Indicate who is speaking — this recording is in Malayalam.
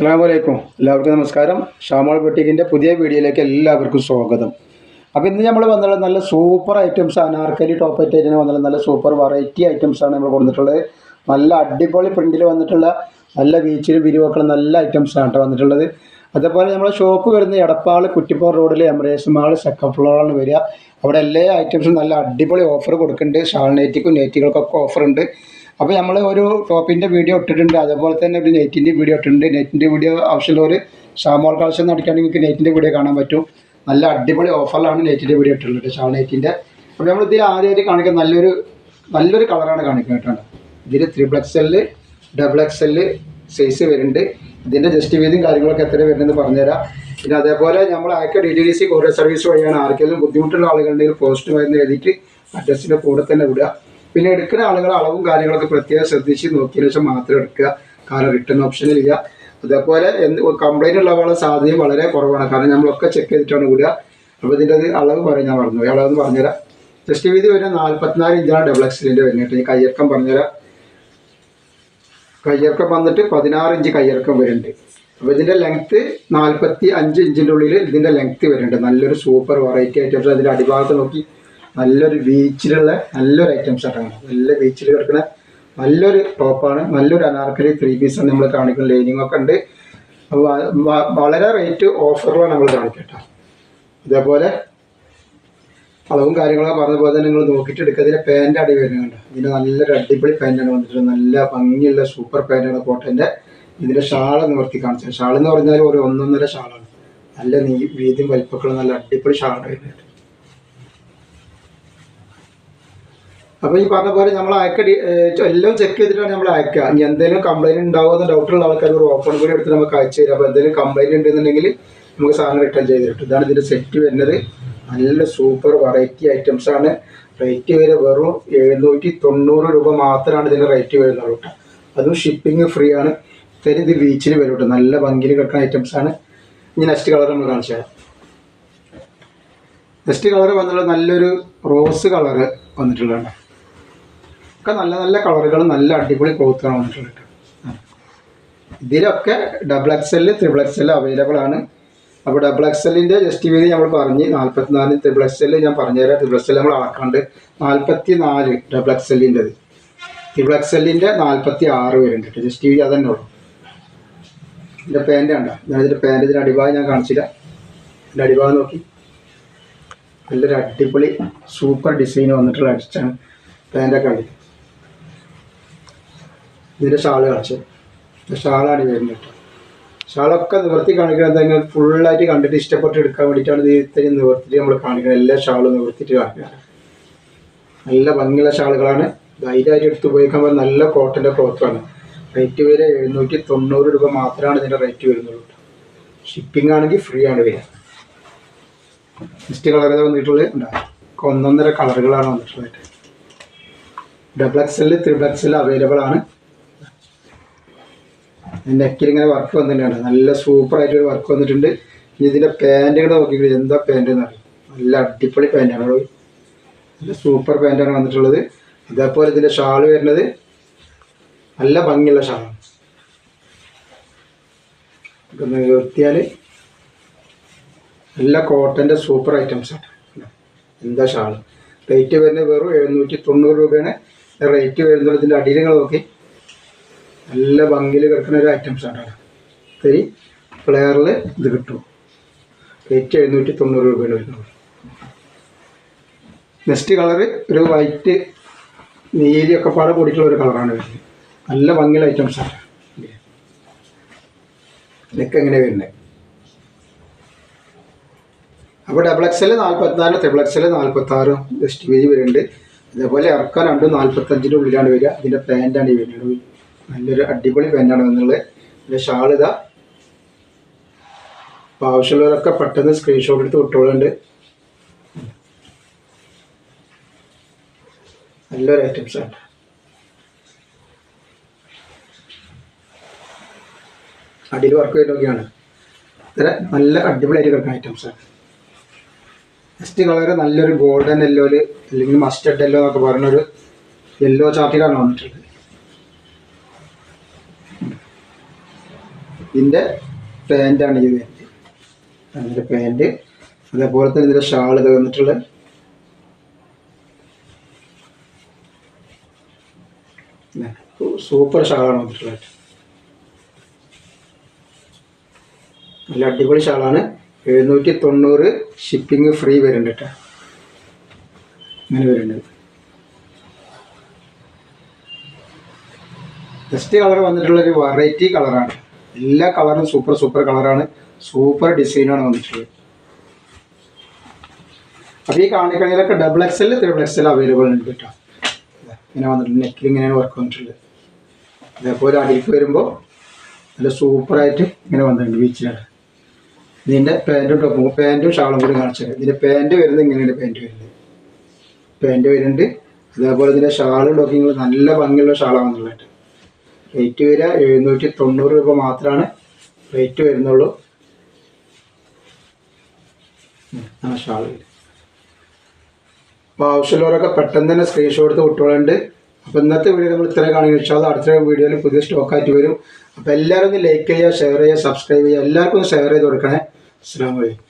Speaker 1: അസ്സാം എല്ലാവർക്കും നമസ്കാരം. ഷാമോൾ ബൊട്ടിക്കിന്റെ പുതിയ വീഡിയോയിലേക്ക് എല്ലാവർക്കും സ്വാഗതം. അപ്പോൾ ഇന്ന് നമ്മൾ വന്നുള്ള നല്ല super items Anarkali top item വന്നുള്ള നല്ല സൂപ്പർ വെറൈറ്റി ഐറ്റംസാണ് നമ്മൾ കൊടുത്തിട്ടുള്ളത്. നല്ല അടിപൊളി പ്രിന്റിൽ വന്നിട്ടുള്ള നല്ല ബീച്ചിലും വിരിവൊക്കെ നല്ല ഐറ്റംസാണ് കേട്ടോ വന്നിട്ടുള്ളത്. അതേപോലെ നമ്മുടെ ഷോപ്പ് വരുന്ന എടപ്പാൾ കുറ്റിപ്പുറം റോഡിൽ എമറേസ് മാൾ സെക്കൻഡ് ഫ്ലോറാണ് വരിക. അവിടെ എല്ലാ ഐറ്റംസും നല്ല അടിപൊളി ഓഫർ കൊടുക്കുന്നുണ്ട്. ഷാൾ നെറ്റിക്കും നെറ്റുകൾക്കൊക്കെ ഓഫർ ഉണ്ട്. അപ്പോൾ നമ്മൾ ഒരു ടോപ്പിന്റെ വീഡിയോ ഇട്ടിട്ടുണ്ട്. അതുപോലെ തന്നെ ഒരു നെറ്റിന്റെ വീഡിയോ ഇട്ടിട്ടുണ്ട്. നെറ്റിന്റെ വീഡിയോ ആവശ്യമുള്ളവർ ഷാമോൾ കളക്ഷൻ നടക്കുകയാണെങ്കിൽ നിങ്ങൾക്ക് നെറ്റിന്റെ വീഡിയോ കാണാൻ പറ്റും. നല്ല അടിപൊളി ഓഫറിലാണ് നെറ്റിന്റെ വീഡിയോ ഇട്ടിട്ടുള്ളത് ഷാൾ നെറ്റിന്റെ അപ്പോൾ നമ്മൾ ഇതിൽ ആദ്യമായിട്ട് കാണിക്കുക നല്ലൊരു നല്ലൊരു കളറാണ് കാണിക്കുന്നത് കേട്ടോ. ഇതിൽ triple X double X L size വരുന്നുണ്ട്. ഇതിന്റെ ജസ്റ്റ് വീതിയും കാര്യങ്ങളൊക്കെ എത്ര വരുന്നതെന്ന് പറഞ്ഞുതരാം. പിന്നെ അതേപോലെ നമ്മൾ അയക്ക D D C courier service വഴിയാണ് ആർക്കെങ്കിലും ബുദ്ധിമുട്ടുള്ള ആളുകളുണ്ടെങ്കിൽ പോസ്റ്റ് വരുന്ന എഴുതിയിട്ട് അഡ്രസ്സിന്റെ കൂടെ തന്നെ വിടുക. പിന്നെ എടുക്കുന്ന ആളുകൾ അളവും കാര്യങ്ങളൊക്കെ പ്രത്യേകം ശ്രദ്ധിച്ച് നോക്കിയതിനു ശേഷം മാത്രം എടുക്കുക. കാരണം റിട്ടേൺ ഓപ്ഷൻ ഇല്ല. അതേപോലെ എന്ത് കംപ്ലൈന്റ് ഉള്ളവരുടെ സാധ്യതയും വളരെ കുറവാണ്. കാരണം നമ്മളൊക്കെ ചെക്ക് ചെയ്തിട്ടാണ് കൂടുക അപ്പോൾ ഇതിന്റെ അളവ് പറയാൻ ഞാൻ പറഞ്ഞു അളവെന്ന് പറഞ്ഞുതരാം. ജസ്റ്റ് വീതി വരെ നാൽപ്പത്തിനാല് ഇഞ്ചാണ് ഡബിൾ എക്സിലിന്റെ വരുന്നത്. ഈ കയ്യിറക്കം പറഞ്ഞുതരാം. കയ്യിറക്കം വന്നിട്ട് പതിനാറ് ഇഞ്ച് കയ്യിറക്കം വരുന്നുണ്ട്. അപ്പോൾ ഇതിന്റെ ലെങ്ത്ത് നാൽപ്പത്തി അഞ്ച് ഇഞ്ചിന്റെ ഉള്ളിൽ ഇതിന്റെ ലെങ്ത്ത് വരുന്നുണ്ട്. നല്ലൊരു സൂപ്പർ വെറൈറ്റി ഐറ്റംസ് അതിന്റെ അടിഭാഗത്ത് നോക്കി നല്ലൊരു ബീച്ചിലുള്ള നല്ലൊരു ഐറ്റംസ് ആട്ടാണ് നല്ല ബീച്ചിൽ കിടക്കുന്ന നല്ലൊരു ടോപ്പാണ് നല്ലൊരു അനാർക്കലി ത്രീ പീസാണ് നമ്മൾ കാണിക്കുന്നത് ലൈനിങ് ഒക്കെ ഉണ്ട്. വളരെ റേറ്റ് ഓഫറിലാണ് നമ്മൾ കാണിക്കട്ടോ അതേപോലെ അളവും കാര്യങ്ങളൊക്കെ പറഞ്ഞ പോലെ തന്നെ നിങ്ങൾ നോക്കിയിട്ട് എടുക്കുക. ഇതിന്റെ പാന്റ് അടി വരുന്നുണ്ട് ഇതിന്റെ നല്ലൊരു അടിപൊളി പാന്റാണ് വന്നിട്ടുള്ളത്. നല്ല ഭംഗിയുള്ള സൂപ്പർ പാന്റാണ് കോട്ടന്റെ ഇതിന്റെ ഷാൾ നിവർത്തി കാണിച്ചത് ഷാൾ എന്ന് പറഞ്ഞാൽ ഒരു ഒന്നൊന്നര ഷാളാണ്. നല്ല നീ വീതിയും വലിപ്പക്കളും നല്ല അടിപൊളി ഷാളാണ് അപ്പോൾ ഈ പറഞ്ഞ പോലെ നമ്മൾ അയക്കടി എല്ലാം ചെക്ക് ചെയ്തിട്ടാണ് നമ്മൾ അയക്കുക ഇനി എന്തെങ്കിലും കംപ്ലൈന്റ് ഉണ്ടാവുമെന്ന് ഡൗട്ടുള്ള ആൾക്കാർ ഒരു ഓപ്പൺ കൂടി എടുത്ത് നമുക്ക് അയച്ചു തരാം. അപ്പോൾ എന്തെങ്കിലും കംപ്ലൈന്റ് ഉണ്ടെന്നുണ്ടെങ്കിൽ നമുക്ക് സാധനം റിട്ടേൺ ചെയ്ത് ഇതാണ് ഇതിന്റെ സെറ്റ് വരുന്നത്. നല്ല സൂപ്പർ വെറൈറ്റി ഐറ്റംസ് ആണ്. റേറ്റ് വരെ വെറും എഴുന്നൂറ്റി തൊണ്ണൂറ് രൂപ മാത്രമാണ് ഇതിന്റെ റേറ്റ് വരുന്നത് കേട്ടോ. അതും ഷിപ്പിംഗ് ഫ്രീ ആണ്. ഇത്തരം ഇത് ബീച്ചിൽ വരും കേട്ടോ. നല്ല ഭംഗിയിൽ കിടക്കുന്ന ഐറ്റംസ് ആണ്. ഇനി നെക്സ്റ്റ് കളർ നമ്മൾ കാണിച്ചു തരാം. നെക്സ്റ്റ് കളർ വന്നിട്ടുള്ള നല്ലൊരു റോസ് കളർ വന്നിട്ടുള്ളതാണ്. ഒക്കെ നല്ല നല്ല കളറുകൾ നല്ല അടിപൊളി കേട്ടോ. ആ. ഇതിലൊക്കെ double X L triple X L available ആണ്. അപ്പോൾ ഡബിൾ എക്സ് എല്ലിന്റെ ജസ്റ്റ് വീതി നമ്മൾ പറഞ്ഞ് നാൽപ്പത്തിനാല് ത്രിബിൾ എക്സ് എൽ ഞാൻ പറഞ്ഞുതരാം. ത്രിബിൾ എക്സ് എൽ നമ്മൾ അളക്കാണ്ട് നാൽപ്പത്തി നാല് ഡബിൾ എക്സ് എല്ലിന്റെത് ത്രിബിൾ എക്സ് എല്ലിന്റെ നാൽപ്പത്തി ആറ് വരുന്നുണ്ട് ജസ്റ്റ് വീതി അതന്നെ ഉള്ളൂ. എന്റെ പാന്റ് കണ്ട? ഞാൻ ഇതിന്റെ പാന്റ് ഇതിന്റെ അടിഭാഗം ഞാൻ കാണിച്ചില്ല എന്റെ അടിഭാഗം നോക്കി. നല്ലൊരു അടിപൊളി സൂപ്പർ ഡിസൈൻ വന്നിട്ടുള്ള അടിച്ചാണ് പാന്റൊക്കെ കണ്ടിട്ട്. ഇതിന്റെ ഷാൾ കാണിച്ചു. ഷാളാണ് വരുന്നത് ഷാളൊക്കെ നിവർത്തി കാണിക്കുന്നത് ഫുൾ ഫുള്ളായിട്ട് കണ്ടിട്ട് ഇഷ്ടപ്പെട്ട് എടുക്കാൻ വേണ്ടിയിട്ടാണ് ഇത് ഇത്രയും നിവർത്തിയിട്ട് നമ്മൾ കാണിക്കുന്നത് എല്ലാ ഷാളും നിവർത്തിയിട്ട് കാണിക്കുന്നത് നല്ല ഭംഗിയുള്ള ഷാളുകളാണ്. ധൈര്യമായിട്ട് എടുത്ത് ഉപയോഗിക്കാൻ പറ്റുന്ന നല്ല കോട്ടന്റെ ക്ലോത്താണ് റേറ്റ് വരെ എഴുന്നൂറ്റി തൊണ്ണൂറ് രൂപ മാത്രമാണ് ഇതിന്റെ റേറ്റ് വരുന്നുള്ളൂ. ഷിപ്പിംഗ് ആണെങ്കിൽ ഫ്രീ ആണ് വരിക. നെക്സ്റ്റ് കളർ വന്നിട്ടുള്ളത് ഉണ്ടാകും ഒന്നൊന്നര കളറുകളാണ് വന്നിട്ടുള്ളത്. Double X L triple X L available ആണ്. നെക്കിൽ ഇങ്ങനെ വർക്ക് വന്നിട്ടുണ്ട്. നല്ല സൂപ്പർ ആയിട്ടൊരു വർക്ക് വന്നിട്ടുണ്ട്. ഇനി ഇതിന്റെ പാന്റുകൾ നോക്കിയിട്ട് എന്താ പാന്റ് എന്ന് അറിയും? നല്ല അടിപൊളി പാന്റാണ് നല്ല സൂപ്പർ പാന്റാണ് വന്നിട്ടുള്ളത്. അതേപോലെ ഇതിന്റെ ഷാൾ വരുന്നത് നല്ല ഭംഗിയുള്ള ഷാളാണ് ഒന്ന് നിർത്തിയാൽ നല്ല കോട്ടന്റെ സൂപ്പർ ഐറ്റംസാണ് എന്താ ഷാൾ റേറ്റ് വരുന്നത് വെറും എഴുന്നൂറ്റി തൊണ്ണൂറ് രൂപയാണ്. റേറ്റ് വരുന്നത് ഇതിന്റെ അടിയിൽ നോക്കി. നല്ല ഭംഗിയിൽ കിടക്കുന്ന ഒരു ഐറ്റംസ് ആണ് ശരി പ്ലെയറിൽ ഇത് കിട്ടും. റേറ്റ് എഴുന്നൂറ്റി തൊണ്ണൂറ് രൂപയാണ് വരുന്നത് നെക്സ്റ്റ് കളറ് ഒരു വൈറ്റ് നീലിയൊക്കെ പാടെ കൂടിയിട്ടുള്ള ഒരു കളറാണ് വരുന്നത്. നല്ല ഭംഗിയുള്ള ആണ്. ഇതൊക്കെ എങ്ങനെ വരുന്നത് അപ്പോൾ ഡബിൾ എക്സ് എൽ നാൽപ്പത്തിനാല് ത്രിബിൾ എക്സ് എൽ നാൽപ്പത്തി ആറ് ജസ്റ്റ് വീതി വരുന്നുണ്ട്. അതേപോലെ ഇറക്കാൻ രണ്ടും നാൽപ്പത്തഞ്ചിന്റെ ഉള്ളിലാണ് വരിക. ഇതിന്റെ പാന്റാണ് ഈ വരുന്നത്. നല്ലൊരു അടിപൊളി പെന്നാണ് വന്നുള്ളത് ഷാളിത അപ്പോൾ ആവശ്യമുള്ളവരൊക്കെ പെട്ടെന്ന് സ്ക്രീൻഷോട്ട് എടുത്ത് വിട്ടോളുണ്ട് നല്ലൊരു ഐറ്റംസ് ആണ്. അടിയിൽ വർക്ക് വരുന്നൊക്കെയാണ് ഇത്ര നല്ല അടിപൊളിയായിട്ട് കിടക്കുന്ന ഐറ്റംസ് ആണ്. നെക്സ്റ്റ് കളർ നല്ലൊരു ഗോൾഡൻ യെല്ലോയിൽ അല്ലെങ്കിൽ മസ്റ്റർഡ് യെല്ലോ എന്നൊക്കെ പറഞ്ഞൊരു യെല്ലോ ചാർട്ടിലാണ് വന്നിട്ടുള്ളത്. ഇതിന്റെ പാന്റാണ് ഈ വരുന്നത്. അതിന്റെ പാന്റ് അതേപോലെ തന്നെ ഇതിന്റെ ഷാൾ ഇത് വന്നിട്ടുള്ള സൂപ്പർ ഷാളാണ് വന്നിട്ടുള്ളത്. നല്ല അടിപൊളി ഷാളാണ്. എഴുന്നൂറ്റി തൊണ്ണൂറ് ഷിപ്പിംഗ് ഫ്രീ വരുന്നുണ്ട് കേട്ടോ. അങ്ങനെ വരുന്നുണ്ട്. നെക്സ്റ്റ് കളർ വന്നിട്ടുള്ള ഒരു വെറൈറ്റി കളറാണ് എല്ലാ കളറും സൂപ്പർ സൂപ്പർ കളറാണ് സൂപ്പർ ഡിസൈനാണ് വന്നിട്ടുള്ളത്. അപ്പോൾ ഈ കാണിക്കണിയിലൊക്കെ double X L triple X L available ഉണ്ട് കേട്ടോ. ഇങ്ങനെ വന്നിട്ടുണ്ട്. നെക്കിൽ ഇങ്ങനെയാണ് വർക്ക് വന്നിട്ടുള്ളത്. അതേപോലെ അടിക്ക് വരുമ്പോൾ നല്ല സൂപ്പറായിട്ട് ഇങ്ങനെ വന്നിട്ടുണ്ട് ബീച്ചിലാണ് ഇതിന്റെ പാന്റും ടോപ്പും പാന്റും ഷാളും കൂടി കാണിച്ചത് ഇതിന്റെ പാന്റ് വരുന്നത് ഇങ്ങനെയാണ് പാന്റ് വരുന്നത്. പാന്റ് വരുന്നുണ്ട്. അതേപോലെ ഇതിന്റെ ഷാളും ടോപ്പിങ്ങൾ നല്ല ഭംഗിയുള്ള ഷാളാണ് വന്നുള്ളത് റേറ്റ് വരിക എഴുന്നൂറ്റി തൊണ്ണൂറ് രൂപ മാത്രമാണ് റേറ്റ് വരുന്നുള്ളൂ. ആ ഷാൾ അപ്പോൾ ആവശ്യമുള്ളവരൊക്കെ പെട്ടെന്ന് തന്നെ സ്ക്രീൻഷോട്ട് എടുത്ത് കുട്ടികളുണ്ട് അപ്പോൾ ഇന്നത്തെ വീഡിയോ നമ്മൾ ഇത്രയും കാണുക ഇൻഷാല്ല അടുത്ത വീഡിയോയിൽ പുതിയ സ്റ്റോക്കായിട്ട് വരും. അപ്പോൾ എല്ലാവരും ഒന്ന് ലൈക്ക് ചെയ്യുക ഷെയർ ചെയ്യുക സബ്സ്ക്രൈബ് ചെയ്യുക. എല്ലാവർക്കും ഒന്ന് ഷെയർ ചെയ്ത് കൊടുക്കണേ. അസ്സാം വലൈക്കും